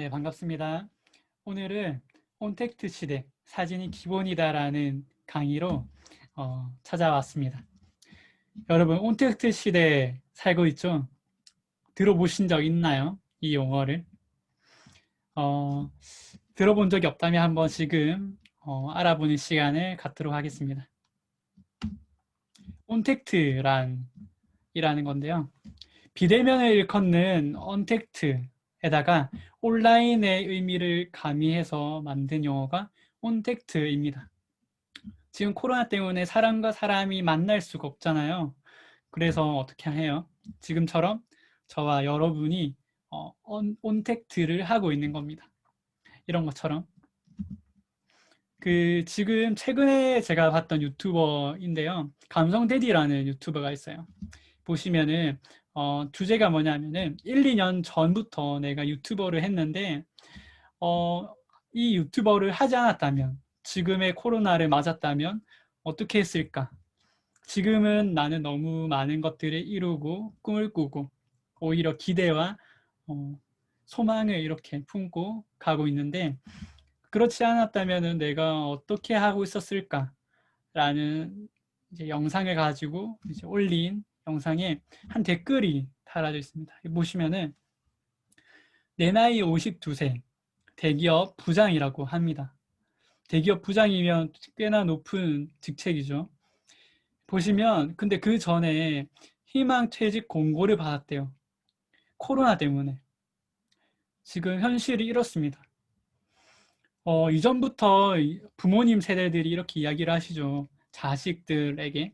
네, 반갑습니다. 오늘은 온택트 시대, 사진이 기본이다라는 강의로 어, 찾아왔습니다. 여러분, 온택트 시대에 살고 있죠? 들어보신 적 있나요? 이 용어를? 어, 들어본 적이 없다면 한번 지금 어, 알아보는 시간을 갖도록 하겠습니다. 온택트란 이라는 건데요. 비대면을 일컫는 언택트 에다가 온라인의 의미를 가미해서 만든 용어가 온택트입니다. 지금 코로나 때문에 사람과 사람이 만날 수가 없잖아요. 그래서 어떻게 해요? 지금처럼 저와 여러분이 어, 온, 온택트를 하고 있는 겁니다. 이런 것처럼. 그 지금 최근에 제가 봤던 유튜버인데요. 감성데디라는 유튜버가 있어요. 보시면은 어, 주제가 뭐냐면은 1, 2년 전부터 내가 유튜버를 했는데 어, 이 유튜버를 하지 않았다면 지금의 코로나를 맞았다면 어떻게 했을까? 지금은 나는 너무 많은 것들을 이루고 꿈을 꾸고 오히려 기대와 어, 소망을 이렇게 품고 가고 있는데 그렇지 않았다면 내가 어떻게 하고 있었을까? 라는 이제 영상을 가지고 이제 올린 영상에 한 댓글이 달아져 있습니다. 보시면은 내 나이 52세 대기업 부장이라고 합니다. 대기업 부장이면 꽤나 높은 직책이죠. 보시면 근데 그 전에 희망퇴직 공고를 받았대요. 코로나 때문에. 지금 현실이 이렇습니다. 어, 이전부터 부모님 세대들이 이렇게 이야기를 하시죠. 자식들에게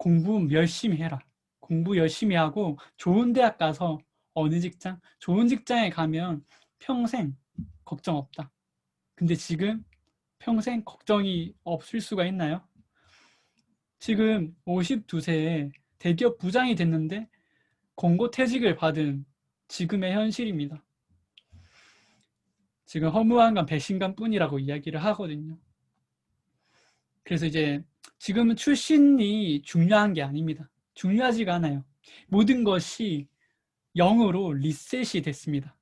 공부 열심히 해라. 공부 열심히 하고 좋은 대학 가서 어느 직장? 좋은 직장에 가면 평생 걱정 없다. 근데 지금 평생 걱정이 없을 수가 있나요? 지금 52세에 대기업 부장이 됐는데 공고 퇴직을 받은 지금의 현실입니다. 지금 허무함과 배신감 뿐이라고 이야기를 하거든요. 그래서 이제 지금은 출신이 중요한 게 아닙니다. 중요하지가 않아요. 모든 것이 0으로 리셋이 됐습니다.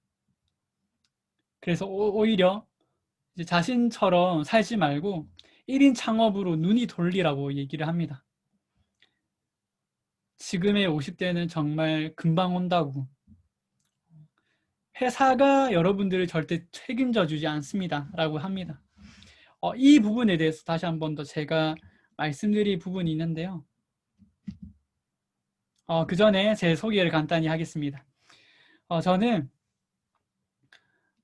그래서 오히려 자신처럼 살지 말고 1인 창업으로 눈이 돌리라고 얘기를 합니다. 지금의 50대는 정말 금방 온다고 회사가 여러분들을 절대 책임져 주지 않습니다. 라고 합니다. 어, 이 부분에 대해서 다시 한 번 더 제가 말씀드릴 부분이 있는데요. 어, 그 전에 제 소개를 간단히 하겠습니다. 어, 저는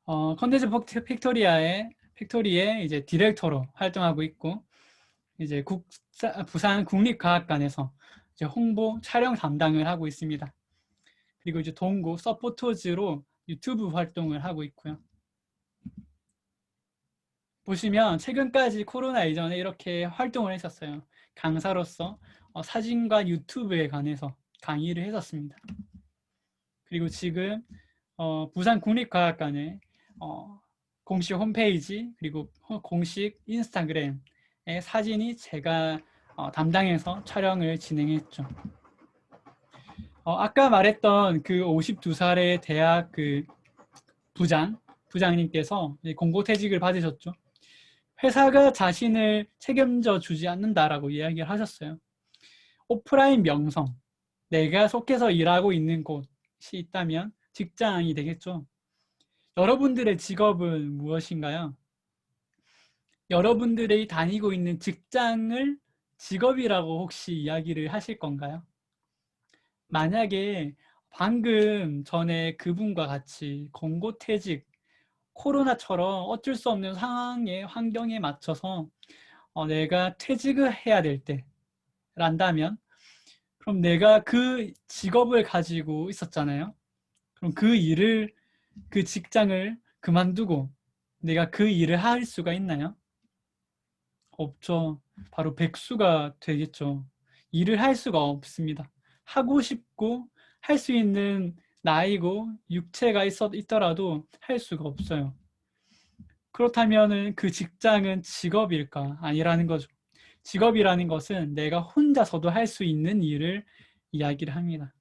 어, 컨텐츠 팩토리아의 팩토리의 이제 디렉터로 활동하고 있고 이제 국사, 부산 국립과학관에서 이제 홍보 촬영 담당을 하고 있습니다. 그리고 이제 동구 서포터즈로 유튜브 활동을 하고 있고요. 보시면 최근까지 코로나 이전에 이렇게 활동을 했었어요. 강사로서 어, 사진과 유튜브에 관해서 강의를 했었습니다. 그리고 지금 어, 부산 국립과학관에 어, 공식 홈페이지 그리고 공식 인스타그램의 사진이 제가 어, 담당해서 촬영을 진행했죠. 어, 아까 말했던 그 52살의 대학 그 부장, 부장님께서 공고퇴직을 받으셨죠. 회사가 자신을 책임져 주지 않는다라고 이야기를 하셨어요. 오프라인 명성, 내가 속해서 일하고 있는 곳이 있다면 직장이 되겠죠. 여러분들의 직업은 무엇인가요? 여러분들이 다니고 있는 직장을 직업이라고 혹시 이야기를 하실 건가요? 만약에 방금 전에 그분과 같이 공고퇴직, 코로나처럼 어쩔 수 없는 상황에 환경에 맞춰서 어, 내가 퇴직을 해야 될 때란다면 그럼 내가 그 직업을 가지고 있었잖아요. 그럼 그 일을 그 직장을 그만두고 내가 그 일을 할 수가 있나요? 없죠. 바로 백수가 되겠죠. 일을 할 수가 없습니다. 하고 싶고 할 수 있는 나이고 육체가 있어, 있더라도 할 수가 없어요. 그렇다면 그 직장은 직업일까? 아니라는 거죠. 직업이라는 것은 내가 혼자서도 할 수 있는 일을 이야기를 합니다.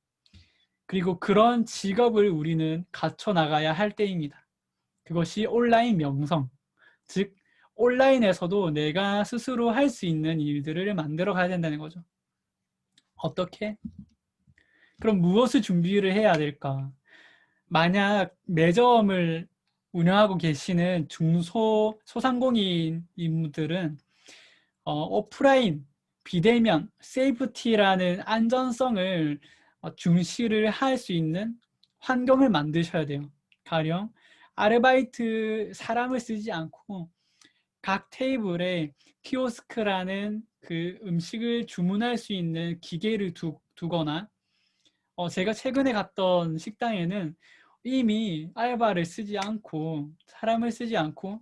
그리고 그런 직업을 우리는 갖춰 나가야 할 때입니다. 그것이 온라인 명성, 즉 온라인에서도 내가 스스로 할 수 있는 일들을 만들어 가야 된다는 거죠. 어떻게? 그럼 무엇을 준비를 해야 될까? 만약 매점을 운영하고 계시는 중소 소상공인분들은 어, 오프라인 비대면 세이프티라는 안전성을 어, 중시를 할 수 있는 환경을 만드셔야 돼요. 가령 아르바이트 사람을 쓰지 않고 각 테이블에 키오스크라는 그 음식을 주문할 수 있는 기계를 두, 두거나 어, 제가 최근에 갔던 식당에는 이미 알바를 쓰지 않고 사람을 쓰지 않고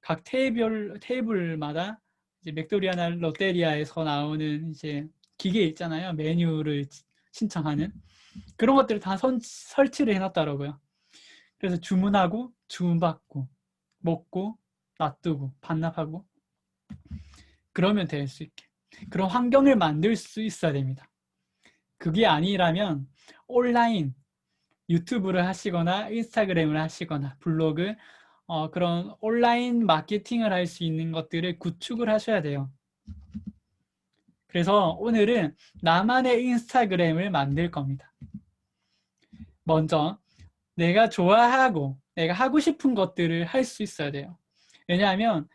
각 테이블 테이블마다 이제 맥도리아나 롯데리아에서 나오는 이제 기계 있잖아요 메뉴를 신청하는 그런 것들을 다 선, 설치를 해놨더라고요. 그래서 주문하고 주문받고 먹고 놔두고 반납하고 그러면 될 수 있게 그런 환경을 만들 수 있어야 됩니다. 그게 아니라면 온라인 유튜브를 하시거나 인스타그램을 하시거나 블로그 어, 그런 온라인 마케팅을 할 수 있는 것들을 구축을 하셔야 돼요. 그래서 오늘은 나만의 인스타그램을 만들 겁니다. 먼저 내가 좋아하고 내가 하고 싶은 것들을 할 수 있어야 돼요. 왜냐하면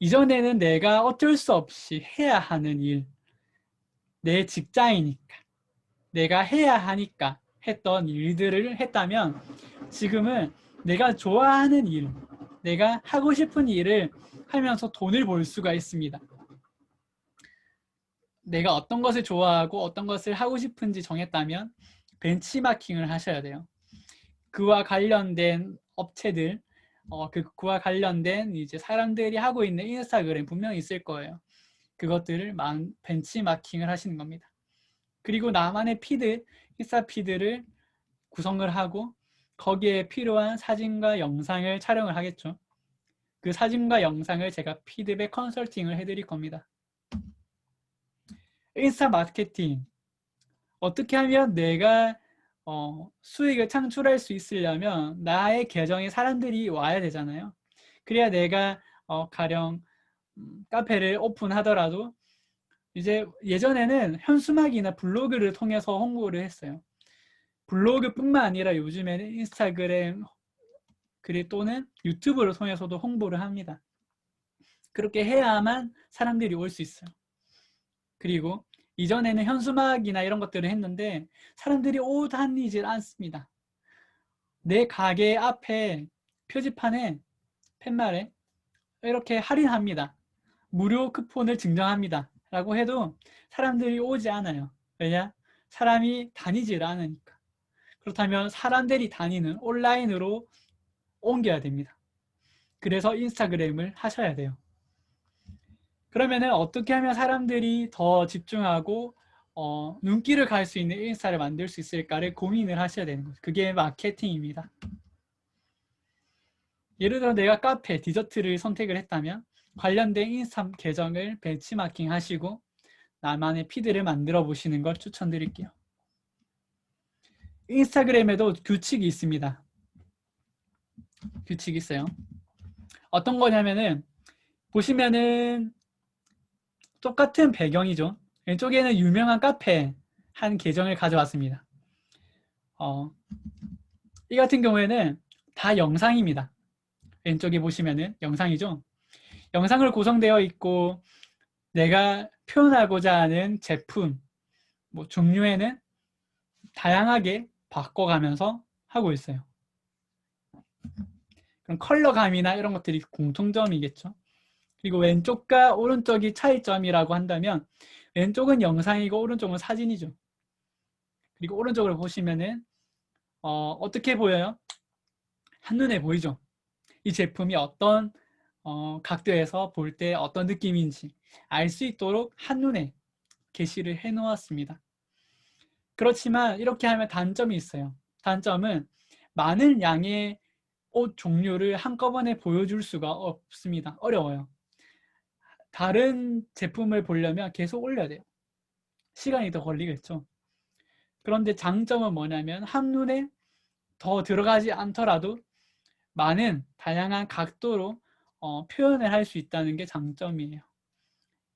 이전에는 내가 어쩔 수 없이 해야 하는 일, 내 직장이니까, 내가 해야 하니까 했던 일들을 했다면 지금은 내가 좋아하는 일, 내가 하고 싶은 일을 하면서 돈을 벌 수가 있습니다. 내가 어떤 것을 좋아하고 어떤 것을 하고 싶은지 정했다면 벤치마킹을 하셔야 돼요. 그와 관련된 업체들, 어, 그, 그와 관련된 이제 사람들이 하고 있는 인스타그램 분명히 있을 거예요. 그것들을 벤치마킹을 하시는 겁니다. 그리고 나만의 피드, 인스타 피드를 구성을 하고 거기에 필요한 사진과 영상을 촬영을 하겠죠. 그 사진과 영상을 제가 피드백 컨설팅을 해드릴 겁니다. 인스타 마케팅 어떻게 하면 내가 어, 수익을 창출할 수 있으려면 나의 계정에 사람들이 와야 되잖아요. 그래야 내가 어, 가령 음, 카페를 오픈하더라도 이제 예전에는 현수막이나 블로그를 통해서 홍보를 했어요. 블로그뿐만 아니라 요즘에는 인스타그램 그리 또는 유튜브를 통해서도 홍보를 합니다. 그렇게 해야만 사람들이 올 수 있어요. 그리고 이전에는 현수막이나 이런 것들을 했는데 사람들이 오 다니질 않습니다. 내 가게 앞에 표지판에 팻말에 이렇게 할인합니다. 무료 쿠폰을 증정합니다. 라고 해도 사람들이 오지 않아요. 왜냐? 사람이 다니질 않으니까. 그렇다면 사람들이 다니는 온라인으로 옮겨야 됩니다. 그래서 인스타그램을 하셔야 돼요. 그러면은 어떻게 하면 사람들이 더 집중하고 어, 눈길을 갈 수 있는 인스타를 만들 수 있을까를 고민을 하셔야 되는 거죠. 그게 마케팅입니다. 예를 들어 내가 카페, 디저트를 선택을 했다면 관련된 인스타 계정을 벤치마킹 하시고 나만의 피드를 만들어 보시는 걸 추천드릴게요. 인스타그램에도 규칙이 있습니다. 규칙이 있어요. 어떤 거냐면은 보시면은 똑같은 배경이죠. 왼쪽에는 유명한 카페 한 계정을 가져왔습니다. 어, 이 같은 경우에는 다 영상입니다. 왼쪽에 보시면은 영상이죠. 영상을 구성되어 있고 내가 표현하고자 하는 제품, 뭐 종류에는 다양하게 바꿔가면서 하고 있어요. 그럼 컬러감이나 이런 것들이 공통점이겠죠. 그리고 왼쪽과 오른쪽이 차이점이라고 한다면 왼쪽은 영상이고 오른쪽은 사진이죠. 그리고 오른쪽을 보시면은 어, 어떻게 보여요? 한눈에 보이죠? 이 제품이 어떤 어, 각도에서 볼 때 어떤 느낌인지 알 수 있도록 한눈에 게시를 해 놓았습니다. 그렇지만 이렇게 하면 단점이 있어요. 단점은 많은 양의 옷 종류를 한꺼번에 보여줄 수가 없습니다. 어려워요. 다른 제품을 보려면 계속 올려야 돼요. 시간이 더 걸리겠죠. 그런데 장점은 뭐냐면 한눈에 더 들어가지 않더라도 많은 다양한 각도로 어, 표현을 할 수 있다는 게 장점이에요.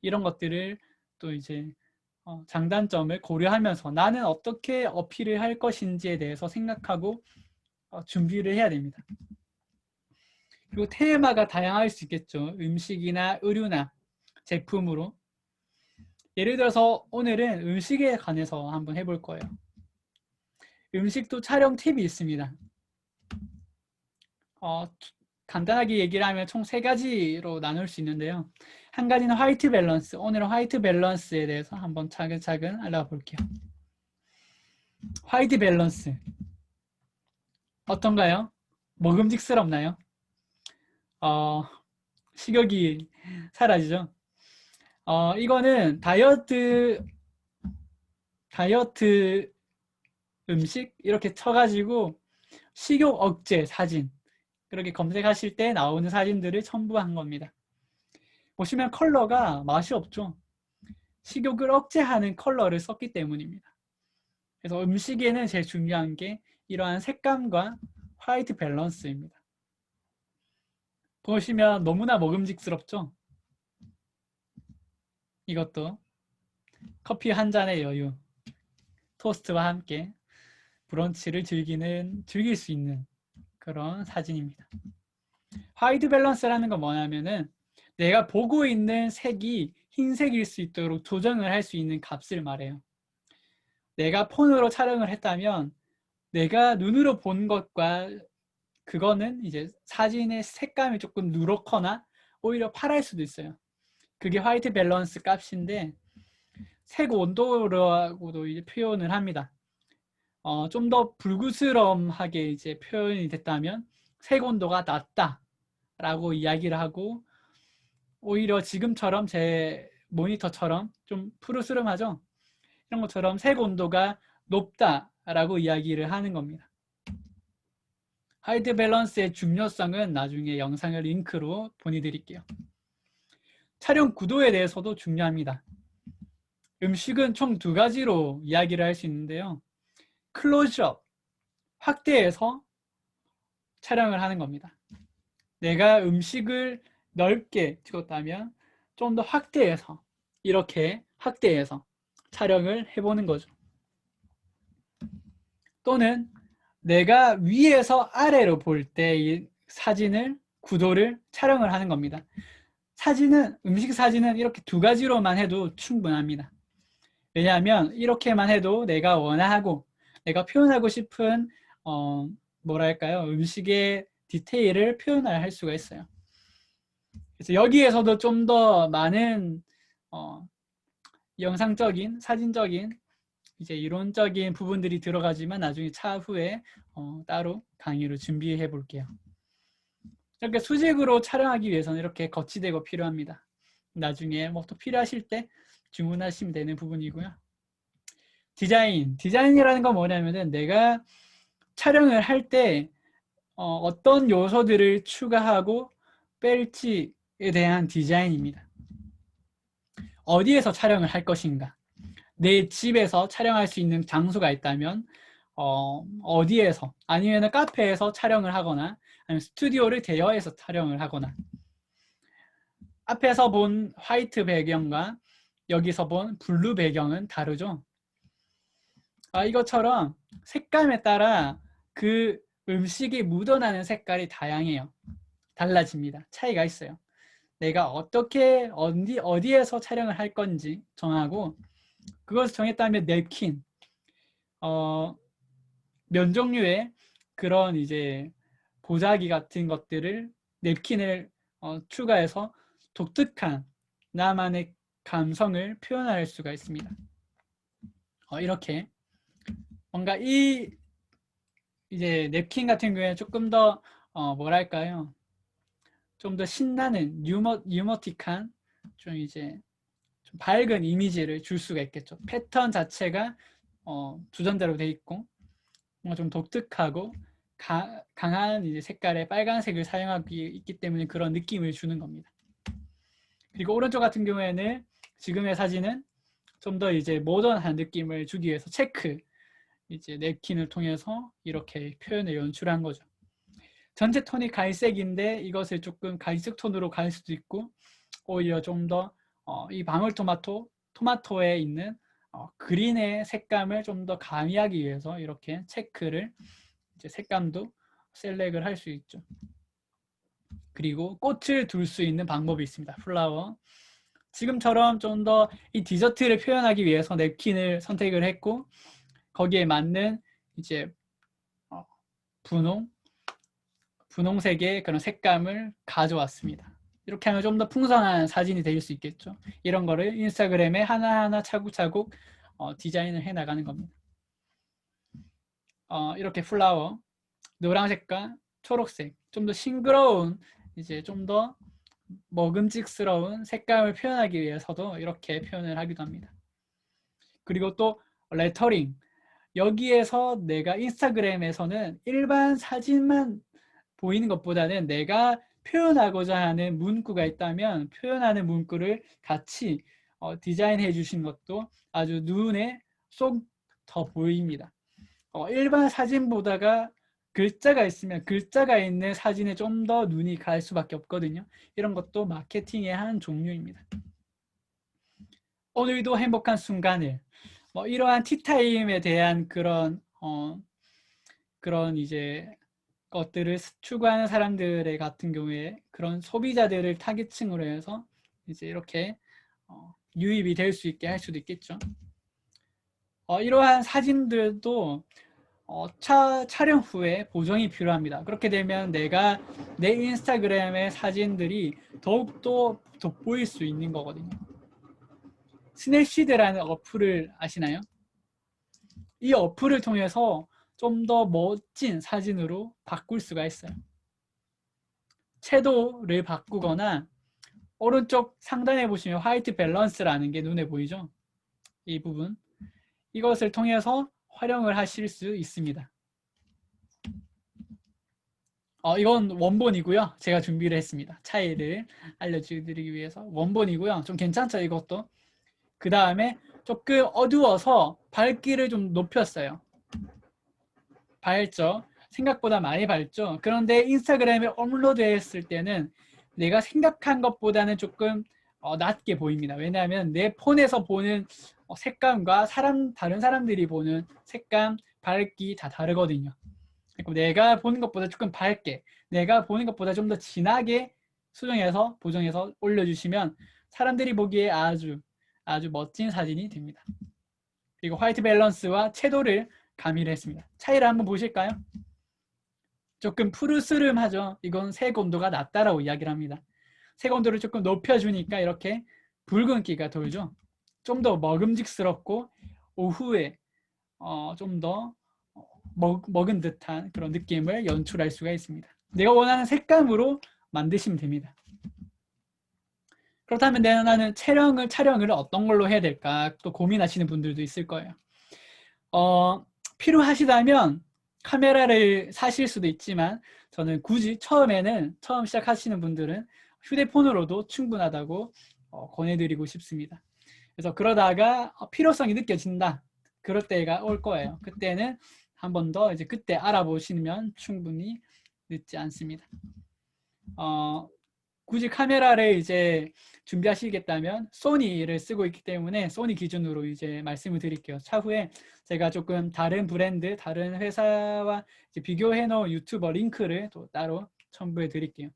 이런 것들을 또 이제 어, 장단점을 고려하면서 나는 어떻게 어필을 할 것인지에 대해서 생각하고 어, 준비를 해야 됩니다. 그리고 테마가 다양할 수 있겠죠. 음식이나 의류나 제품으로. 예를 들어서 오늘은 음식에 관해서 한번 해볼 거예요. 음식도 촬영 팁이 있습니다. 어, 간단하게 얘기를 하면 총 세 가지로 나눌 수 있는데요. 한 가지는 화이트 밸런스. 오늘은 화이트 밸런스에 대해서 한번 차근차근 알아볼게요. 화이트 밸런스. 어떤가요? 먹음직스럽나요? 어, 식욕이 사라지죠? 어, 이거는 다이어트, 다이어트 음식 이렇게 쳐가지고 식욕 억제 사진 그렇게 검색하실 때 나오는 사진들을 첨부한 겁니다. 보시면 컬러가 맛이 없죠. 식욕을 억제하는 컬러를 썼기 때문입니다. 그래서 음식에는 제일 중요한 게 이러한 색감과 화이트 밸런스입니다. 보시면 너무나 먹음직스럽죠? 이것도 커피 한 잔의 여유, 토스트와 함께 브런치를 즐기는, 즐길 수 있는 그런 사진입니다. 화이트 밸런스라는 건 뭐냐면은 내가 보고 있는 색이 흰색일 수 있도록 조정을 할 수 있는 값을 말해요. 내가 폰으로 촬영을 했다면 내가 눈으로 본 것과 그거는 이제 사진의 색감이 조금 누렇거나 오히려 파랄 수도 있어요. 그게 화이트 밸런스 값인데 색 온도라고도 이제 표현을 합니다. 어, 좀 더 불구스럼하게 이제 표현이 됐다면 색 온도가 낮다라고 이야기를 하고 오히려 지금처럼 제 모니터처럼 좀 푸르스름하죠. 이런 것처럼 색 온도가 높다라고 이야기를 하는 겁니다. 하이트 밸런스의 중요성은 나중에 영상을 링크로 보내드릴게요. 촬영 구도에 대해서도 중요합니다. 음식은 총 두 가지로 이야기를 할 수 있는데요. 클로즈업, 확대해서 촬영을 하는 겁니다. 내가 음식을 넓게 찍었다면 좀 더 확대해서 이렇게 확대해서 촬영을 해보는 거죠. 또는 내가 위에서 아래로 볼 때 이 사진을 구도를 촬영을 하는 겁니다. 사진은 음식 사진은 이렇게 두 가지로만 해도 충분합니다. 왜냐하면 이렇게만 해도 내가 원하고 내가 표현하고 싶은 어, 뭐랄까요 음식의 디테일을 표현을 할 수가 있어요. 그래서 여기에서도 좀 더 많은 어, 영상적인 사진적인 이제 이론적인 부분들이 들어가지만 나중에 차후에 어, 따로 강의를 준비해 볼게요. 이렇게 수직으로 촬영하기 위해서는 이렇게 거치대고 필요합니다. 나중에 뭐 또 필요하실 때 주문하시면 되는 부분이고요. 디자인. 디자인이라는 건 뭐냐면은 내가 촬영을 할때 어, 떤 요소들을 추가하고 뺄지에 대한 디자인입니다. 어디에서 촬영을 할 것인가? 내 집에서 촬영할 수 있는 장소가 있다면 어, 어디에서 아니면 카페에서 촬영을 하거나 아니면 스튜디오를 대여해서 촬영을 하거나 앞에서 본 화이트 배경과 여기서 본 블루 배경은 다르죠. 아, 이것처럼 색감에 따라 그 음식이 묻어나는 색깔이 다양해요. 달라집니다. 차이가 있어요. 내가 어떻게 어디 어디에서 촬영을 할 건지 정하고 그것을 정했다면 냅킨 어, 면 종류의 그런 이제 보자기 같은 것들을 냅킨을 어, 추가해서 독특한 나만의 감성을 표현할 수가 있습니다. 어, 이렇게 뭔가 이 이제 냅킨 같은 경우에 조금 더 어, 뭐랄까요? 좀 더 신나는 유머 유머틱한 좀 이제 좀 밝은 이미지를 줄 수가 있겠죠. 패턴 자체가 어, 주전자로 돼 있고 뭔가 좀 독특하고 가, 강한 이제 색깔의 빨간색을 사용하기 있기 때문에 그런 느낌을 주는 겁니다. 그리고 오른쪽 같은 경우에는 지금의 사진은 좀 더 이제 모던한 느낌을 주기 위해서 체크 이제 냅킨을 통해서 이렇게 표현을 연출한 거죠. 전체 톤이 갈색인데 이것을 조금 갈색 톤으로 갈 수도 있고 오히려 좀 더 이 방울토마토 토마토에 있는 어, 그린의 색감을 좀 더 가미하기 위해서 이렇게 체크를 이제 색감도 셀렉을 할 수 있죠. 그리고 꽃을 둘 수 있는 방법이 있습니다. 플라워. 지금처럼 좀 더 이 디저트를 표현하기 위해서 냅킨을 선택을 했고 거기에 맞는 이제 어, 분홍 분홍색의 그런 색감을 가져왔습니다. 이렇게 하면 좀 더 풍성한 사진이 될 수 있겠죠. 이런 거를 인스타그램에 하나하나 차곡차곡 어, 디자인을 해 나가는 겁니다. 어, 이렇게 플라워 노란색과 초록색 좀 더 싱그러운 이제 좀 더 먹음직스러운 색감을 표현하기 위해서도 이렇게 표현을 하기도 합니다. 그리고 또 레터링 여기에서 내가 인스타그램에서는 일반 사진만 보이는 것보다는 내가 표현하고자 하는 문구가 있다면 표현하는 문구를 같이 어, 디자인해 주신 것도 아주 눈에 쏙 더 보입니다. 어, 일반 사진 보다가 글자가 있으면 글자가 있는 사진에 좀 더 눈이 갈 수밖에 없거든요. 이런 것도 마케팅의 한 종류입니다. 오늘도 행복한 순간을 뭐 이러한 티타임에 대한 그런 어, 그런 이제 것들을 추구하는 사람들의 같은 경우에 그런 소비자들을 타깃층으로 해서 이제 이렇게 어, 유입이 될 수 있게 할 수도 있겠죠. 어, 이러한 사진들도 어, 차, 촬영 후에 보정이 필요합니다. 그렇게 되면 내가 내 인스타그램의 사진들이 더욱더 돋보일 수 있는 거거든요. 스냅시드라는 어플을 아시나요? 이 어플을 통해서 좀 더 멋진 사진으로 바꿀 수가 있어요. 채도를 바꾸거나 오른쪽 상단에 보시면 화이트 밸런스라는 게 눈에 보이죠? 이 부분. 이것을 통해서 활용을 하실 수 있습니다. 어, 이건 원본이고요. 제가 준비를 했습니다. 차이를 알려드리기 위해서 원본이고요. 좀 괜찮죠, 이것도. 그 다음에 조금 어두워서 밝기를 좀 높였어요. 밝죠. 생각보다 많이 밝죠. 그런데 인스타그램에 업로드 했을 때는 내가 생각한 것보다는 조금 어, 낮게 보입니다. 왜냐하면 내 폰에서 보는 어, 색감과 사람 다른 사람들이 보는 색감, 밝기 다 다르거든요. 내가 보는 것보다 조금 밝게, 내가 보는 것보다 좀 더 진하게 수정해서 보정해서 올려주시면 사람들이 보기에 아주 아주 멋진 사진이 됩니다. 그리고 화이트 밸런스와 채도를 가미를 했습니다. 차이를 한번 보실까요? 조금 푸르스름하죠. 이건 색 온도가 낮다라고 이야기를 합니다. 색 온도를 조금 높여주니까 이렇게 붉은기가 돌죠. 좀 더 먹음직스럽고 오후에 어, 좀 더 먹은 듯한 그런 느낌을 연출할 수가 있습니다. 내가 원하는 색감으로 만드시면 됩니다. 그렇다면 내가 나는 촬영을 촬영을 어떤 걸로 해야 될까 또 고민하시는 분들도 있을 거예요. 어, 필요하시다면 카메라를 사실 수도 있지만 저는 굳이 처음에는 처음 시작하시는 분들은 휴대폰으로도 충분하다고 어, 권해드리고 싶습니다. 그래서 그러다가 어, 필요성이 느껴진다. 그럴 때가 올 거예요. 그때는 한 번 더 이제 그때 알아보시면 충분히 늦지 않습니다. 어, 굳이 카메라를 이제 준비하시겠다면 소니를 쓰고 있기 때문에 소니 기준으로 이제 말씀을 드릴게요. 차후에 제가 조금 다른 브랜드, 다른 회사와 비교해 놓은 유튜버 링크를 또 따로 첨부해 드릴게요.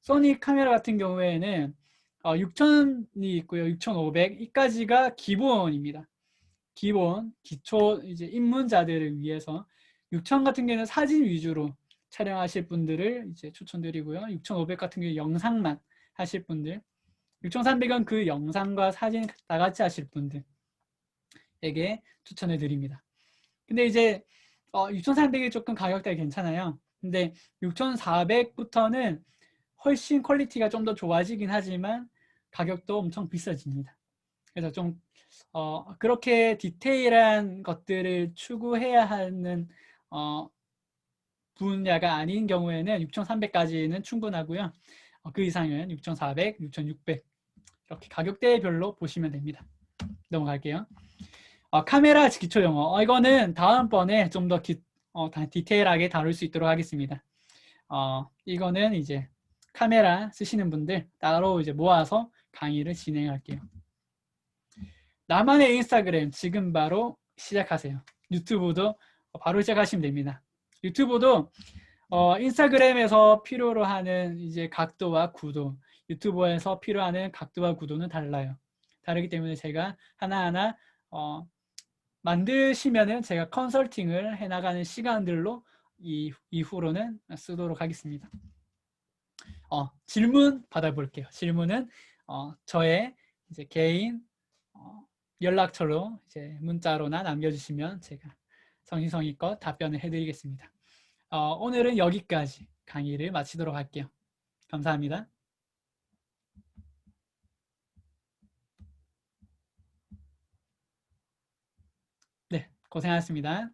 소니 카메라 같은 경우에는 어, 6000이 있고요. 6500 이까지가 기본입니다. 기본, 기초 이제 입문자들을 위해서 6000 같은 경우는 사진 위주로 촬영하실 분들을 이제 추천드리고요. 6500 같은 경우 영상만 하실 분들 6300은 그 영상과 사진 다 같이 하실 분들에게 추천해 드립니다. 근데 이제 어, 6300이 조금 가격대가 괜찮아요. 근데 6400부터는 훨씬 퀄리티가 좀 더 좋아지긴 하지만 가격도 엄청 비싸집니다. 그래서 좀 어, 그렇게 디테일한 것들을 추구해야 하는 어, 분야가 아닌 경우에는 6,300까지는 충분하고요. 어, 그 이상은 6,400, 6,600 이렇게 가격대별로 보시면 됩니다. 넘어갈게요. 어, 카메라 기초 용어 어, 이거는 다음번에 좀 더 어, 디테일하게 다룰 수 있도록 하겠습니다. 어, 이거는 이제 카메라 쓰시는 분들 따로 이제 모아서 강의를 진행할게요. 나만의 인스타그램 지금 바로 시작하세요. 유튜브도 바로 시작하시면 됩니다. 유튜브도 어, 인스타그램에서 필요로 하는 이제 각도와 구도, 유튜브에서 필요하는 각도와 구도는 달라요. 다르기 때문에 제가 하나하나 어, 만드시면은 제가 컨설팅을 해나가는 시간들로 이, 이후로는 쓰도록 하겠습니다. 어, 질문 받아볼게요. 질문은 어, 저의 이제 개인 어, 연락처로 이제 문자로나 남겨주시면 제가 성심성의껏 답변을 해드리겠습니다. 어, 오늘은 여기까지 강의를 마치도록 할게요. 감사합니다. 네, 고생하셨습니다.